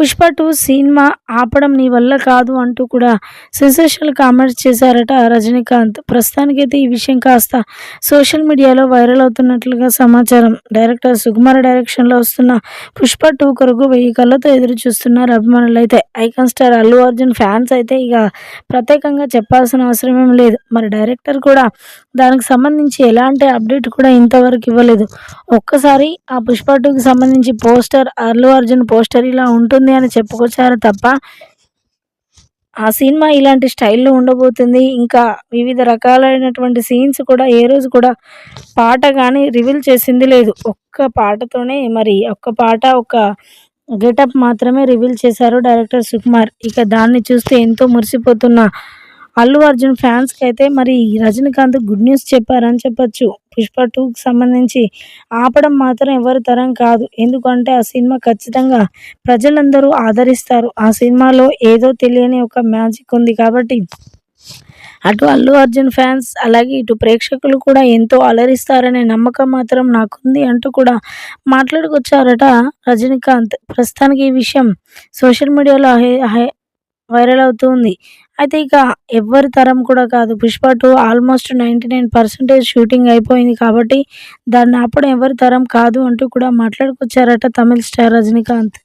Pushpa two cinema ఆపడం నీ వల్ల కాదు అంటూ కూడా సెన్సేషనల్ కామెంట్స్ చేశారట రజనీకాంత్. ప్రస్తుతానికైతే ఈ విషయం కాస్త సోషల్ మీడియాలో వైరల్ అవుతున్నట్లుగా సమాచారం. డైరెక్టర్ సుకుమార్ డైరెక్షన్లో వస్తున్న పుష్ప టూ కొరకు వెయ్యి కళ్ళతో ఎదురు చూస్తున్నారు అభిమానులు అయితే icon star Allu Arjun fans అయితే ఇక ప్రత్యేకంగా చెప్పాల్సిన అవసరం ఏం లేదు. మరి డైరెక్టర్ కూడా దానికి సంబంధించి ఎలాంటి అప్డేట్ కూడా ఇంతవరకు ఇవ్వలేదు. ఒక్కసారి ఆ పుష్ప టూకి సంబంధించి పోస్టర్ అల్లు అర్జున్ పోస్టర్ ఇలా ఉంటుంది. అని చెప్పుకొచ్చారు తప్ప ఆ సినిమా ఇలాంటి స్టైల్లో ఉండబోతుంది. ఇంకా వివిధ రకాలైనటువంటి సీన్స్ కూడా ఏ రోజు కూడా పాట కానీ రివీల్ చేసింది లేదు. ఒక్క పాటతోనే మరి ఒక్క పాట ఒక గెటప్ మాత్రమే రివీల్ చేశారు డైరెక్టర్ సుకుమార్. ఇక దాన్ని చూస్తే ఎంతో మురిసిపోతున్న అల్లు అర్జున్ ఫ్యాన్స్కి అయితే మరి రజనీకాంత్ గుడ్ న్యూస్ చెప్పారని చెప్పొచ్చు. పుష్ప టూకి సంబంధించి ఆపడం మాత్రం ఎవరి తరం కాదు. ఎందుకంటే ఆ సినిమా ఖచ్చితంగా ప్రజలందరూ ఆదరిస్తారు. ఆ సినిమాలో ఏదో తెలియని ఒక మ్యాజిక్ ఉంది కాబట్టి అటు అల్లు అర్జున్ ఫ్యాన్స్ అలాగే ఇటు ప్రేక్షకులు కూడా ఎంతో అలరిస్తారనే నమ్మకం మాత్రం నాకుంది అంటూ కూడా మాట్లాడుకొచ్చారట రజనీకాంత్. ప్రస్తుతానికి ఈ విషయం సోషల్ మీడియాలో వైరల్ అవుతూ వైరల్ అవుతుంది. అయితే ఇక ఎవ్వరి తరం కూడా కాదు. Pushpa two almost ninety nine percentage shooting అయిపోయింది కాబట్టి దాన్ని అప్పుడు ఎవరి తరం కాదు అంటూ కూడా మాట్లాడుకొచ్చారట తమిళ స్టార్ రజనీకాంత్.